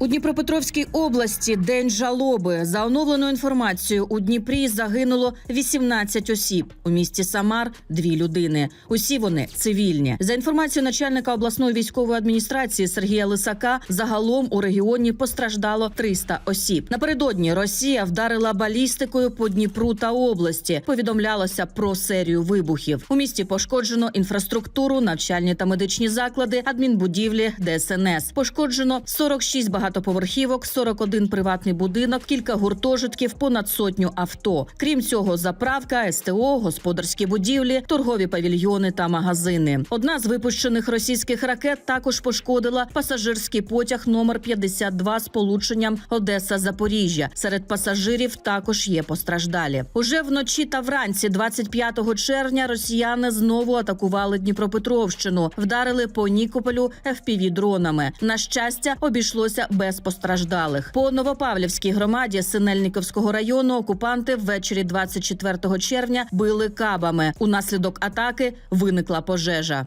У Дніпропетровській області день жалоби. За оновленою інформацією, у Дніпрі загинуло 18 осіб. У місті Самар дві людини. Усі вони цивільні. За інформацією начальника обласної військової адміністрації Сергія Лисака, загалом у регіоні постраждало 300 осіб. Напередодні Росія вдарила балістикою по Дніпру та області. Повідомлялося про серію вибухів. У місті пошкоджено інфраструктуру, навчальні та медичні заклади, адмінбудівлі, ДСНС. Пошкоджено 46 багатоповерхівок, 41 приватний будинок, кілька гуртожитків, понад сотню авто. Крім цього, заправка, СТО, господарські будівлі, торгові павільйони та магазини. Одна з випущених російських ракет також пошкодила пасажирський потяг номер 52 з полученням Одеса-Запоріжжя. Серед пасажирів також є постраждалі. Уже вночі та вранці, 25 червня, росіяни знову атакували Дніпропетровщину, вдарили по Нікополю fpv дронами. На щастя, обійшлося без постраждалих. По Новопавлівській громаді Синельниковського району окупанти ввечері 24 червня били кабами. Унаслідок атаки виникла пожежа.